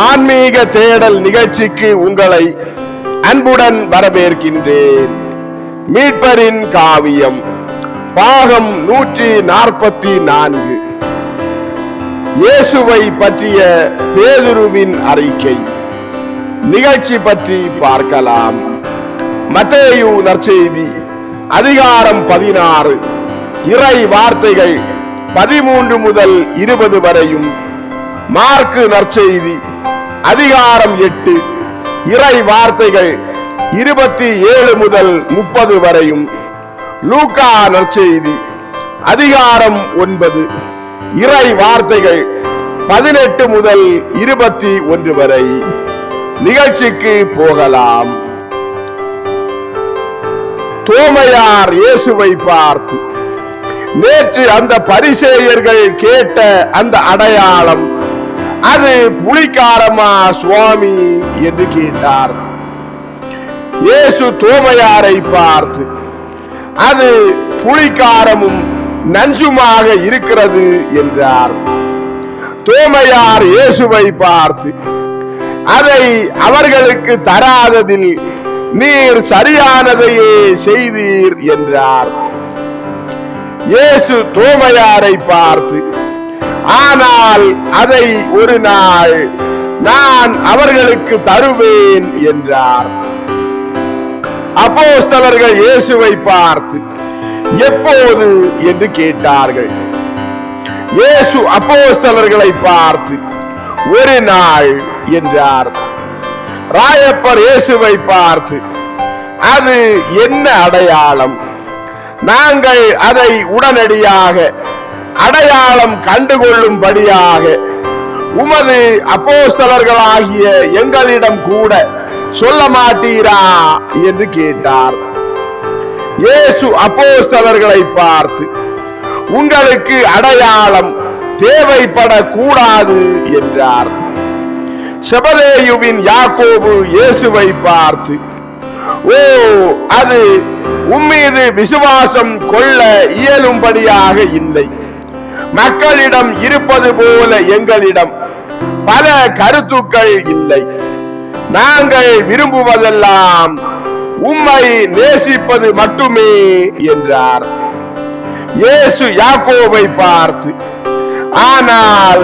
ஆன்மீக தேடல் நிகழ்ச்சிக்கு உங்களை அன்புடன் வரவேற்கின்றேன். மீட்பரின் காவியம் பாகம் நூற்றி நாற்பத்தி நான்கு. இயேசுவை பற்றிய பேதுருவின் அறிக்கை. நிகழ்ச்சி பற்றி பார்க்கலாம். மத்தேயு நற்செய்தி அதிகாரம் பதினாறு. இறை வார்த்தைகள் பதிமூன்று முதல் இருபது வரையும் மார்க்கு நற்செய்தி அதிகாரம் எட்டு இறை வார்த்தைகள் இருபத்தி ஏழு முதல் முப்பது வரையும். லூகா நற்செய்தி அதிகாரம் ஒன்பது இறை வார்த்தைகள் பதினெட்டு முதல் இருபத்தி ஒன்று வரை. நிகழ்ச்சிக்கு போகலாம். தோமையார் இயேசுவை பார்த்து நேற்று அந்த பரிசேயர்கள் கேட்ட அந்த அடையாளம் அது புலிக்காரமா சுவாமி என்று கேட்டார். இயேசு தோமையாரை பார்த்து அது புலிக்காரமும் நஞ்சுமாக இருக்கிறது என்றார். தோமையார் இயேசுவை பார்த்து அதை அவர்களுக்கு தராததில் நீர் சரியானதையே செய்தீர் என்றார். இயேசு தோமையாரை பார்த்து ஆனால் அதை ஒரு நாள் நான் அவர்களுக்கு தருவேன் என்றார். அப்போஸ்தலர்கள் இயேசுவை பார்த்து எப்போது? என்று கேட்டார்கள். இயேசு அப்போஸ்தலர்களை பார்த்து ஒரு நாள் என்றார். ராயப்பர் இயேசுவை பார்த்து அது என்ன அடையாளம்? நாங்கள் அதை உடனடியாக அடையாளம் கண்டுகொள்ளும்படியாக உமது அப்போஸ்தலர்களாகிய எங்களிடம் கூட சொல்ல மாட்டீரா என்று கேட்டார். இயேசு அப்போஸ்தலர்களை பார்த்து உங்களுக்கு அடையாளம் தேவைப்படக்கூடாது என்றார். செபதேயுவின் யாக்கோபு இயேசுவை பார்த்து ஓ அது உம்மீது விசுவாசம் கொள்ள இயலும்படியாக இல்லை. மக்களிடம் இருப்பது போல எங்களிடம் பல கருத்துக்கள் இல்லை. நாங்கள் விரும்புவதெல்லாம் உம்மை நேசிப்பது மட்டுமே என்றார். இயேசு யாக்கோவை பார்த்து ஆனால்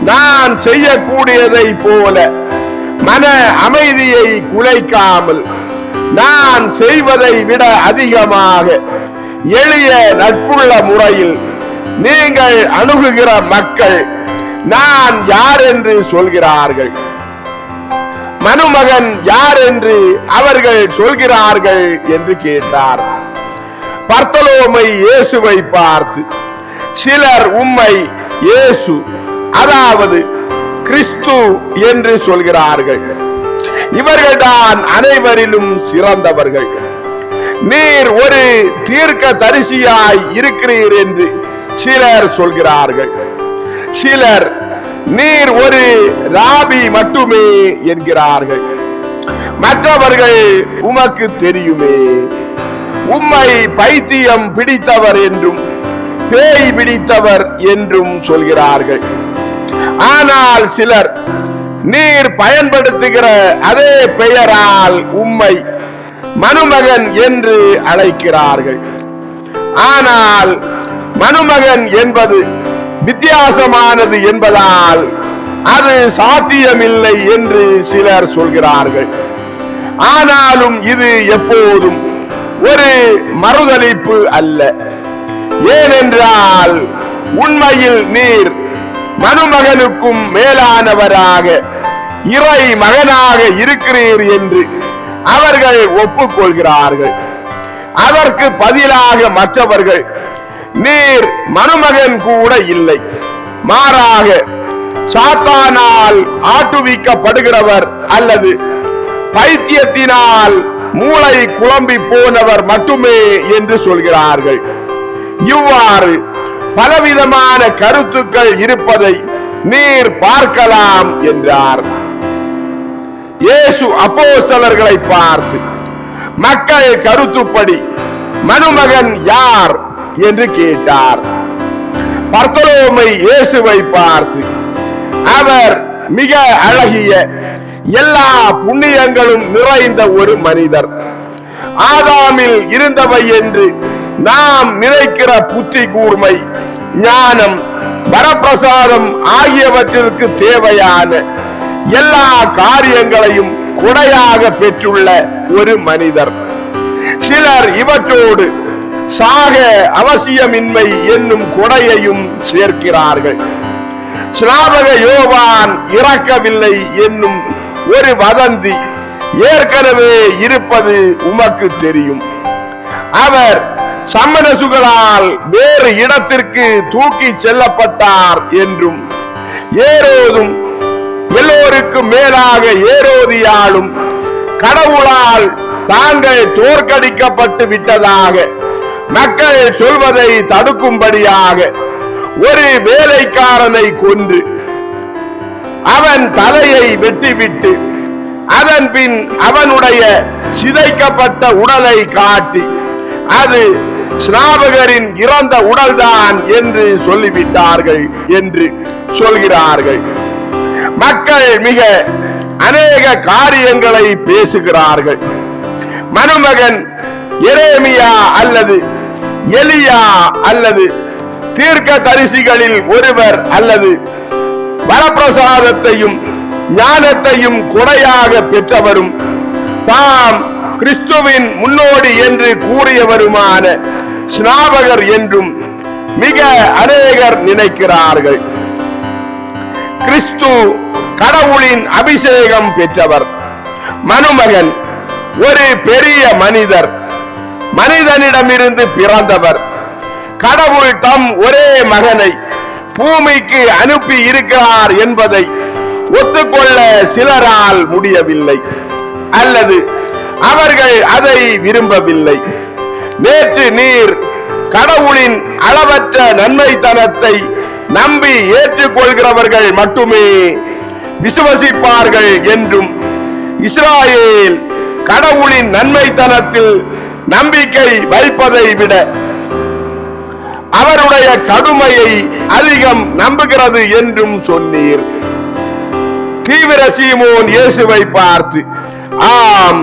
நான் செய்யக்கூடியதை போல மன அமைதியை குலைக்காமல் நான் செய்வதை விட அதிகமாக எளிய நட்புள்ள முறையில் நீங்கள் அணுகுகிற மக்கள் நான் யார் என்று சொல்கிறார்கள்? மனுமகன் யார் என்று அவர்கள் சொல்கிறார்கள் என்று கேட்டார். பர்த்தலோமை இயேசுவை பார்த்து சிலர் உம்மை இயேசு அதாவது கிறிஸ்து என்று சொல்கிறார்கள். இவர்கள்தான் அனைவரிலும் சிறந்தவர்கள். நீர் ஒரு தீர்க்க தரிசியாய் இருக்கிறீர் என்று சிலர் சொல்கிறார்கள். சிலர் நீர் ஒரு ராபி மட்டுமே என்கிறார்கள். மற்றவர்கள் உமக்கு தெரியுமே. உம்மை பைத்தியம் பிடித்தவர் என்றும் பேய் பிடித்தவர் என்றும் சொல்கிறார்கள். ஆனால் சிலர் நீர் பயன்படுத்துகிற அதே பெயரால் உம்மை மனுமகன் என்று அழைக்கிறார்கள். ஆனால் மனுமகன் என்பது வித்தியாசமானது என்பதால் அது சாத்தியமில்லை என்று சிலர் சொல்கிறார்கள். ஆனாலும் இது எப்போதும் ஒரு மறுதளிப்பு அல்ல. ஏனென்றால் உண்மையில் நீர் மனுமகனுக்கும் மேலானவராக இறை மகனாக இருக்கிறீர் என்று அவர்கள் ஒப்புக்கொள்கிறார்கள். அதற்கு பதிலாக மற்றவர்கள் நீர் மனுமகன் கூட இல்லை. மாறாக சாத்தானால் ஆட்டுவிக்கப்படுகிறவர் அல்லது பைத்தியத்தினால் மூளை குழம்பி போனவர் மட்டுமே என்று சொல்கிறார்கள். இவ்வாறு பலவிதமான கருத்துக்கள் இருப்பதை நீர் பார்க்கலாம் என்றார். இயேசு அப்போசலர்களை பார்த்து மக்கள் கருத்துப்படி மனுமகன் யார்? என்று கேட்டார். பர்த்தலோமை இயேசுவை பார்த்து அவர் மிக அழகிய எல்லா புண்ணியங்களும் நிறைந்த ஒரு மனிதர். ஆதாமில் இருந்தவை என்று நாம் நினைக்கிற புத்தி கூர்மை ஞானம் வரப்பிரசாதம் ஆகியவற்றிற்கு தேவையான எல்லா காரியங்களையும் கொடையாக பெற்றுள்ள ஒரு மனிதர். சிலர் இவற்றோடு சாக அவசியமின்மை என்னும் கொடையையும் சேர்க்கிறார்கள். ஸ்நாபக யோவான் இறக்கவில்லை என்னும் ஒரு வதந்தி ஏற்கனவே இருப்பது உமக்கு தெரியும். அவர் சம்மனசுகளால் வேறு இடத்திற்கு தூக்கி செல்லப்பட்டார் என்றும் ஏரோதும் எல்லோருக்கும் மேலாக ஏரோதியாலும் கடவுளால் தாங்கள் தோற்கடிக்கப்பட்டு விட்டதாக மக்கள் சொல்வதை தடுக்கும்படியாக ஒரு வேலைக்காரனை கொன்று அவன் தலையை வெட்டிவிட்டு அதன் பின் அவனுடைய சிதைக்கப்பட்ட உடலை காட்டி அது ஸ்நாபகரின் இறந்த உடல்தான் என்று சொல்லிவிட்டார்கள் என்று சொல்கிறார்கள். மக்கள் மிக அநேக காரியங்களை பேசுகிறார்கள். மனுமகன் எரேமியா அல்லது எலியா அல்லது தீர்க்க தரிசிகளில் ஒருவர் அல்லது வரப்பிரசாதத்தையும் ஞானத்தையும் கொடையாக பெற்றவரும் தாம் கிறிஸ்துவின் முன்னோடி என்று கூறியவருமான ஸ்நாபகர் என்றும் மிக அநேகர் நினைக்கிறார்கள். கிறிஸ்து கடவுளின் அபிஷேகம் பெற்றவர். மனுமகன் ஒரு பெரிய மனிதர். மனிதனிடமிருந்து பிறந்தவர். கடவுள் தம் ஒரே மகனை பூமிக்கு அனுப்பி இருக்கிறார் என்பதை ஒத்துக்கொள்ள சிலரால் முடியவில்லை. அல்லது அவர்கள் அதை விரும்பவில்லை. நேற்று நீர் கடவுளின் அளவற்ற நன்மைத்தனத்தை நம்பி ஏற்றுக்கொள்கிறவர்கள் மட்டுமே விசுவசிப்பார்கள் என்றும் இஸ்ராயேல் கடவுளின் நன்மைத்தனத்தில் நம்பிக்கை வைப்பதை விட அவருடைய கடுமையை அதிகம் நம்புகிறது என்றும் சொன்னீர். தீவிர சீமோன் இயேசுவை பார்த்து ஆம்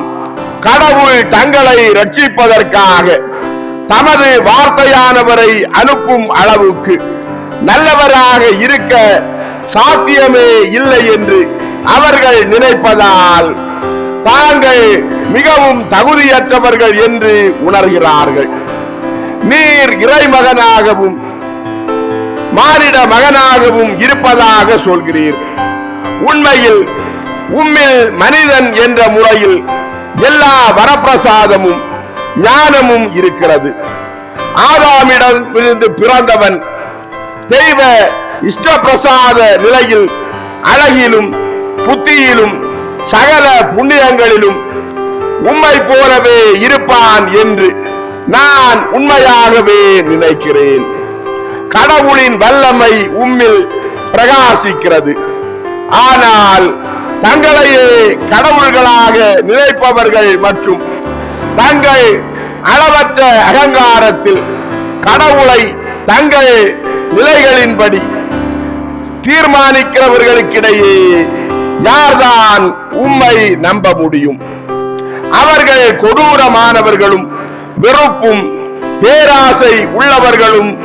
கடவுள் தங்களை ரட்சிப்பதற்காக தமது வார்த்தையானவரை அனுப்பும் அளவுக்கு நல்லவராக இருக்க சாத்தியமே இல்லை என்று அவர்கள் நினைப்பதால் தாங்கள் மிகவும் தகுதியற்றவர்கள் என்று உணர்கிறார்கள். நீர் இறைமகனாகவும் மானிட மகனாகவும் இருப்பதாக சொல்கிறீர். உண்மையில் உம்மில் மனிதன் என்ற முறையில் எல்லா வரப்பிரசாதமும் ஞானமும் இருக்கிறது. ஆதாமிடம் இருந்து பிறந்தவன் தெய்வ இஷ்டப்பிரசாத நிலையில் அழகிலும் புத்தியிலும் சகல புண்ணியங்களிலும் உண்மை போலவே இருப்பான் என்று நான் உண்மையாகவே நினைக்கிறேன். கடவுளின் வல்லமை உம்மில் பிரகாசிக்கிறது. ஆனால் தங்களையே கடவுள்களாக நினைப்பவர்கள் மற்றும் தங்கள் அளவற்ற அகங்காரத்தில் கடவுளை தங்கள் நிலைகளின்படி தீர்மானிக்கிறவர்களுக்கிடையே யார்தான் உம்மை நம்ப முடியும்? அவர்கள் கொடூரமானவர்களும் வெறுப்பும் பேராசை உள்ளவர்களும்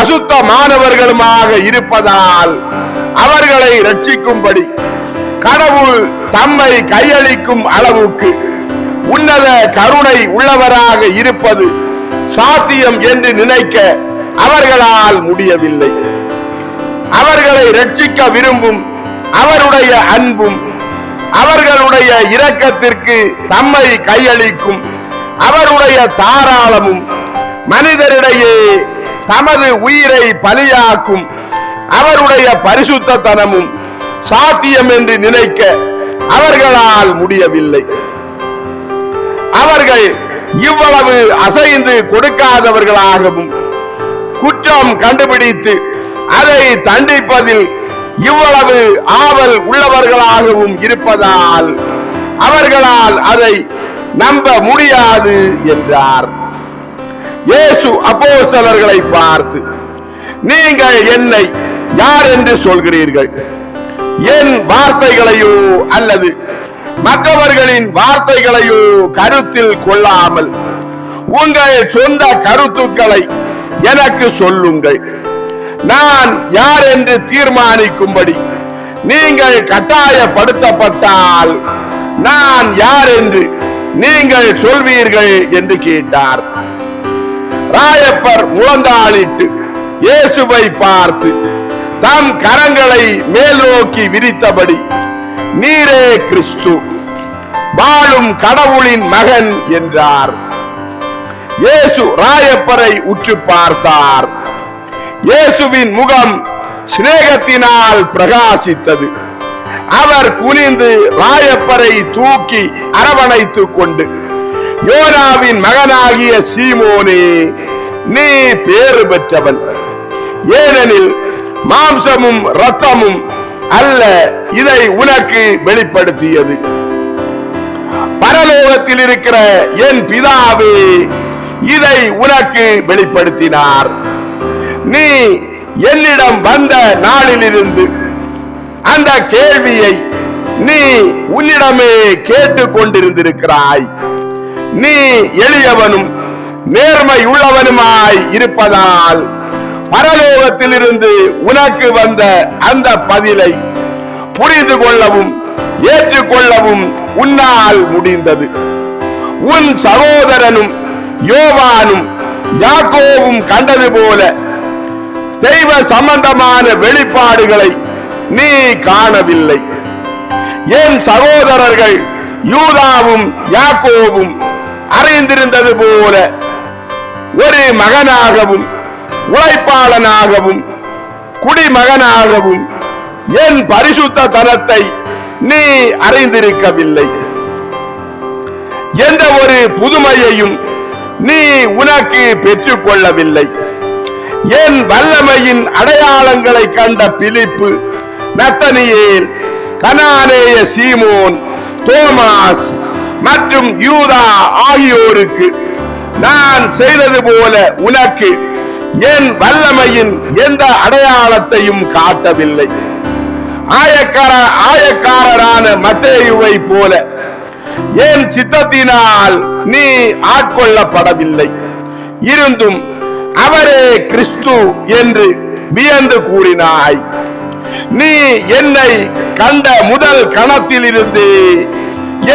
அசுத்தமானவர்களுமாக இருப்பதால் அவர்களை ரட்சிக்கும்படி கடவுள் தம்மை கையளிக்கும் அளவுக்கு உன்னத கருணை உள்ளவராக இருப்பது சாத்தியம் என்று நினைக்க அவர்களால் முடியவில்லை. அவர்களை ரட்சிக்க விரும்பும் அவருடைய அன்பும் அவர்களுடைய இரக்கத்திற்கு தம்மை கையளிக்கும். அவருடைய தாராளமும் மனிதரிடையே தமது உயிரை பலியாக்கும். அவருடைய பரிசுத்தனமும் சாத்தியம் என்று நினைக்க அவர்களால் முடியவில்லை. அவர்கள் இவ்வளவு அசைந்து கொடுக்காதவர்களாகவும் குற்றம் கண்டுபிடித்து அதை தண்டிப்பதில் இவ்வளவு ஆவல் உள்ளவர்களாகவும் இருப்பதால் அவர்களால் அதை நம்ப முடியாது என்றார். இயேசு அப்போஸ்தலர்களை பார்த்து நீங்கள் என்னை யார் என்று சொல்கிறீர்கள்? என் வார்த்தைகளையோ அல்லது மற்றவர்களின் வார்த்தைகளையோ கருத்தில் கொள்ளாமல் உங்கள் சொந்த கருத்துக்களை எனக்கு சொல்லுங்கள். நான் யார் என்று தீர்மானிக்கும்படி நீங்கள் கட்டாயப்படுத்தப்பட்டால் நான் யார் என்று நீங்கள் சொல்வீர்கள் என்று கேட்டார். ராயப்பர் முழந்தாளிட்டு இயேசுவை பார்த்து தம் கரங்களை மேல் நோக்கி விரித்தபடி நீரே கிறிஸ்து வாழும் கடவுளின் மகன் என்றார். இயேசு ராயப்பரை உற்று பார்த்தார். இயேசுவின் முகம் சிநேகத்தினால் பிரகாசித்தது. அவர் குனிந்து ராயப்பரை தூக்கி அரவணைத்துக் கொண்டு யோனாவின் மகனாகிய சீமோனே நீ பேறு பெற்றவன். ஏனெனில் மாம்சமும் ரத்தமும் அல்ல இதை உனக்கு வெளிப்படுத்தியது. பரலோகத்தில் இருக்கிற என் பிதாவே இதை உனக்கு வெளிப்படுத்தினார். நீ என்னிடம் வந்த நாளிலிருந்து அந்த கேள்வியை நீ உன்னிடமே கேட்டுக் கொண்டிருந்திருக்கிறாய் நீ எளியவனும் நேர்மை உள்ளவனுமாய் இருப்பதால் பரலோகத்திலிருந்து உனக்கு வந்த அந்த பதிலை புரிந்து கொள்ளவும் ஏற்றுக்கொள்ளவும் உன்னால் முடிந்தது. உன் சகோதரனும் யோவானும் யாக்கோவும் கண்டது போல தெய்வ சம்பந்தமான வெளிப்பாடுகளை நீ காணவில்லை. என் சகோதரர்கள் யூதாவும் யாக்கோவும் அறிந்திருந்தது போல ஒரு மகனாகவும் உழைப்பாளனாகவும் குடிமகனாகவும் என் பரிசுத்த தனத்தை நீ அறிந்திருக்கவில்லை. எந்த ஒரு புதுமையையும் நீ உனக்கு பெற்றுக் கொள்ளவில்லை என் வல்லமையின் அடையாளங்களை கண்ட பிலிப்பு நத்தனியேல் கனானேய சீமோன் தோமாஸ் மற்றும் யூதா ஆகியோருக்கு நான் செய்தது போல உனக்கு என் வல்லமையின் எந்த அடையாளத்தையும் காட்டவில்லை. ஆயக்கார ஆயக்காரரான மத்தேயுவை போல என் சித்தத்தினால் நீ ஆட்கொள்ளப்படவில்லை. இருந்தும் அவரே கிறிஸ்து என்று வியந்து கூறினாய். நீ என்னை கண்ட முதல் கணத்திலிருந்து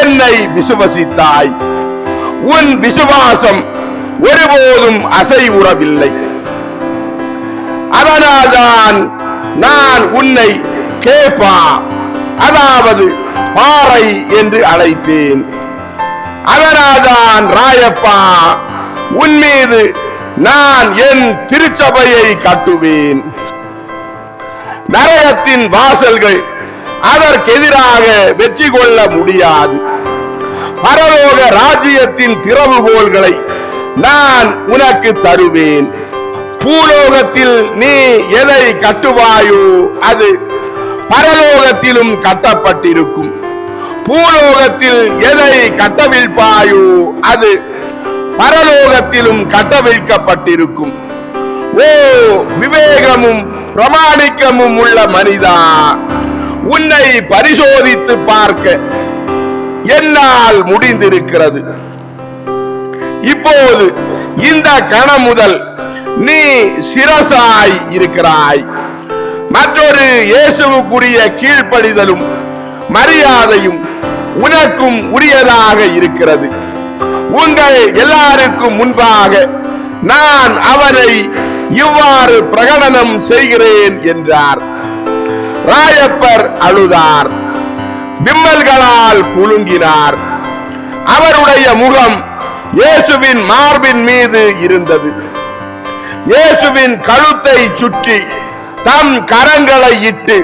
என்னை விசுவசித்தாய். உன் விசுவாசம் ஒருபோதும் அசைவுறவில்லை. அதனால்தான் நான் உன்னை கேப்பா அதாவது பாறை என்று அழைத்தேன். அதனால்தான் ராயப்பா உன் மீது நான் என் திருச்சபையை கட்டுவேன். நரகத்தின் வாசல்கள் அதற்கெதிராக வெற்றி கொள்ள முடியாது. பரலோக ராஜ்யத்தின் திறவுகோள்களை நான் உனக்கு தருவேன். பூலோகத்தில் நீ எதை கட்டுவாயோ அது பரலோகத்திலும் கட்டப்பட்டிருக்கும். பூலோகத்தில் எதை கட்டவிழ்ப்பாயோ அது பரலோகத்திலும் கட்டவிழ்க்கப்பட்டிருக்கும். ஓ விவேகமும் பிரமாணிக்கமும் உள்ள மனிதா உன்னை பரிசோதித்து பார்க்க என்னால் முடிந்திருக்கிறது. இப்போது இந்த கணம் முதல் நீ சிரசாய் இருக்கிறாய். மற்றொரு இயேசுவுக்குரிய கீழ்ப்படிதலும் மரியாதையும் உனக்கும் உரியதாக இருக்கிறது. உங்கள் எல்லாருக்கும் முன்பாக நான் அவரை இவ்வாறு பிரகடனம் செய்கிறேன் என்றார். ராயப்பர் அழுதார். விம்மல்களால் குலுங்கினார். அவருடைய முகம் இயேசுவின் மார்பின் மீது இருந்தது. இயேசுவின் கழுத்தை சுற்றி தம் கரங்களை இட்டு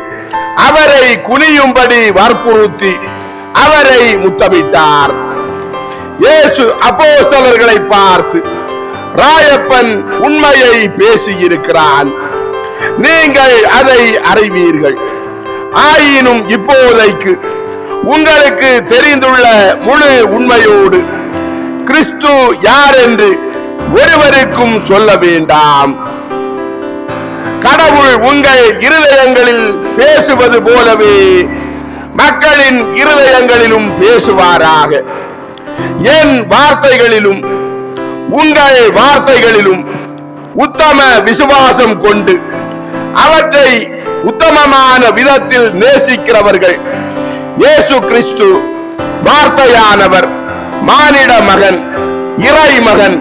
அவரை குனியும்படி வற்புறுத்தி அவரை முத்தமிட்டார். இயேசு அப்போஸ்தலர்களை பார்த்து ராயப்பன் உண்மையை பேசியிருக்கிறான். நீங்கள் அதை அறிவீர்கள். ஆயினும் இப்போதைக்கு உங்களுக்கு தெரிந்துள்ள முழு உண்மையோடு கிறிஸ்து யார் என்று ஒருவருக்கும் சொல்ல வேண்டாம். கடவுள் உங்கள் இருதயங்களில் பேசுவது போலவே மக்களின் இருதயங்களிலும் பேசுவாராக. என் வார்த்தைகளிலும் உங்கள் வார்த்தைகளிலும் உத்தம விசுவாசம் கொண்டு அவற்றை உத்தமமான விதத்தில் நேசிக்கிறவர்கள் இயேசு கிறிஸ்து வார்த்தையானவர் மானிட மகன் இறை மகன்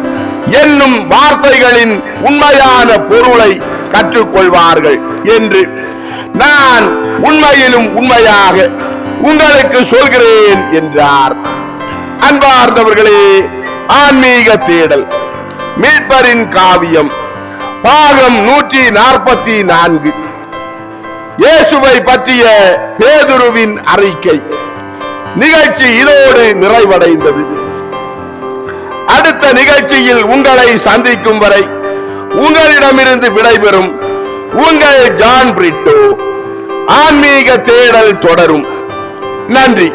என்னும் வார்த்தைகளின் உண்மையான பொருளை கற்றுக்கொள்வார்கள் என்று நான் உண்மையிலும் உண்மையாக உங்களுக்கு சொல்கிறேன் என்றார். அன்பார்ந்தவர்களே ஆன்மீக தேடல் மீட்பரின் காவியம் பாகம் நூற்றி நாற்பத்தி நான்கு. இயேசுவை பற்றிய பேதுருவின் அறிக்கை நிகழ்ச்சி இதோடு நிறைவடைந்தது. அடுத்த நிகழ்ச்சியில் உங்களை சந்திக்கும் வரை உங்களிடமிருந்து விடைபெறும் உங்கள் ஜான் பிரிட்டோ. ஆன்மீக தேடல் தொடரும். நன்றி.